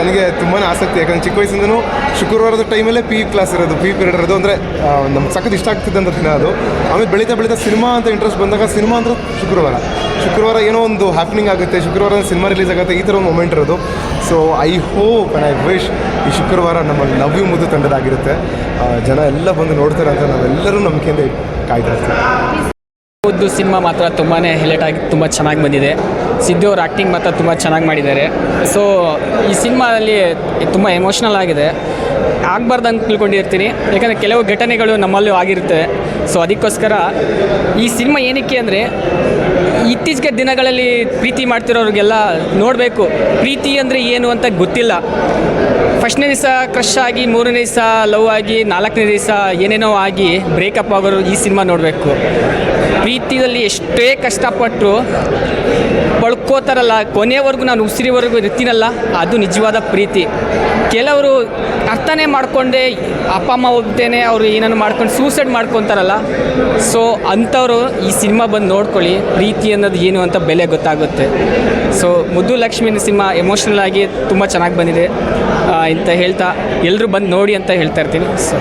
ನನಗೆ ತುಂಬಾ ಆಸಕ್ತಿ. ಯಾಕಂದ್ರೆ ಚಿಕ್ಕ ವಯಸ್ಸಿಂದನೂ ಶುಕ್ರವಾರದ ಟೈಮಲ್ಲೇ ಪಿ ಕ್ಲಾಸ್ ಇರೋದು ಪಿ ಪೀರಿಯಡ್ ಇರೋದು ಅಂದರೆ ನಮ್ಗೆ ಸಖತ್ ಇಷ್ಟ ಆಗ್ತಿದ್ದಂಥ ದಿನ ಅದು. ಆಮೇಲೆ ಬೆಳೀತಾ ಬೆಳೀತಾ ಸಿನಿಮಾ ಅಂತ ಇಂಟ್ರೆಸ್ಟ್ ಬಂದಾಗ ಸಿನಿಮಾ ಅಂದ್ರೆ ಶುಕ್ರವಾರ. ಶುಕ್ರವಾರ ಏನೋ ಒಂದು ಹ್ಯಾಪ್ನಿಂಗ್ ಆಗುತ್ತೆ, ಶುಕ್ರವಾರ ಸಿನಿಮಾ ರಿಲೀಸ್ ಆಗುತ್ತೆ, ಈ ಥರ ಒಂದು ಮೊಮೆಂಟ್ ಇರೋದು. So I hope and I wish ಈ ಶುಕ್ರವಾರ ನಮ್ಮ ನವ್ಯ ಮುದ್ದು ತಂಡದಾಗಿರುತ್ತೆ. ಜನ ಎಲ್ಲ ಬಂದು ನೋಡ್ತಾರೆ ಅಂತ ನಾವೆಲ್ಲರೂ ನಂಬಿಕೆಯಿಂದ ಕಾಯ್ತಾ ಇರ್ತೀವಿ. ಸಿನಿಮಾ ಮಾತ್ರ ತುಂಬಾ ಹೈಲೈಟ್ ಆಗಿ ತುಂಬ ಚೆನ್ನಾಗಿ ಬಂದಿದೆ. ಸಿದ್ದು ಅವ್ರ ಆ್ಯಕ್ಟಿಂಗ್ ಮಾತ್ರ ತುಂಬ ಚೆನ್ನಾಗಿ ಮಾಡಿದ್ದಾರೆ. ಸೊ ಈ ಸಿನಿಮಾದಲ್ಲಿ ತುಂಬ ಎಮೋಷ್ನಲ್ ಆಗಿದೆ. ಆಗಬಾರ್ದು ಅಂತ ತಿಳ್ಕೊಂಡಿರ್ತೀನಿ. ಯಾಕಂದರೆ ಕೆಲವು ಘಟನೆಗಳು ನಮ್ಮಲ್ಲೂ ಆಗಿರುತ್ತೆ. ಸೊ ಅದಕ್ಕೋಸ್ಕರ ಈ ಸಿನಿಮಾ ಏನಕ್ಕೆ ಅಂದರೆ, ಇತ್ತೀಚೆಗೆ ದಿನಗಳಲ್ಲಿ ಪ್ರೀತಿ ಮಾಡ್ತಿರೋರಿಗೆಲ್ಲ ನೋಡಬೇಕು. ಪ್ರೀತಿ ಅಂದರೆ ಏನು ಅಂತ ಗೊತ್ತಿಲ್ಲ. ಫಸ್ಟ್ನೇ ದಿವಸ ಕ್ರಶ್ ಆಗಿ, ಮೂರನೇ ದಿವಸ ಲವ್ ಆಗಿ, ನಾಲ್ಕನೇ ದಿವಸ ಏನೇನೋ ಆಗಿ ಬ್ರೇಕಪ್ ಆಗೋರು ಈ ಸಿನಿಮಾ ನೋಡಬೇಕು. ಪ್ರೀತಿಯಲ್ಲಿ ಎಷ್ಟೇ ಕಷ್ಟಪಟ್ಟು ಬಳ್ಕೋತಾರಲ್ಲ ಕೊನೆಯವರೆಗೂ ನಾನು ಉಸಿರಿವರೆಗೂ ಇರ್ತೀನಲ್ಲ, ಅದು ನಿಜವಾದ ಪ್ರೀತಿ. ಕೆಲವರು ಅರ್ಥನೇ ಮಾಡಿಕೊಂಡೆ ಅಪ್ಪ, ಅಮ್ಮ ಹೋಗ್ತೇನೆ, ಅವರು ಏನನ್ನು ಮಾಡ್ಕೊಂಡು ಸೂಸೈಡ್ ಮಾಡ್ಕೊತಾರಲ್ಲ. ಸೊ ಅಂಥವರು ಈ ಸಿನಿಮಾ ಬಂದು ನೋಡ್ಕೊಳ್ಳಿ, ಪ್ರೀತಿ ಅನ್ನೋದು ಏನು ಅಂತ ಬೆಲೆ ಗೊತ್ತಾಗುತ್ತೆ. ಸೊ ಮುದ್ದು ಲಕ್ಷ್ಮಿ ಸಿನಿಮಾ ಎಮೋಷ್ನಲ್ ಆಗಿ ತುಂಬ ಚೆನ್ನಾಗಿ ಬಂದಿದೆ. ಅಂತ ಹೇಳ್ತಾ ಎಲ್ಲರೂ ಬಂದು ನೋಡಿ ಅಂತ ಹೇಳ್ತಾ ಇರ್ತೀನಿ. ಸೊ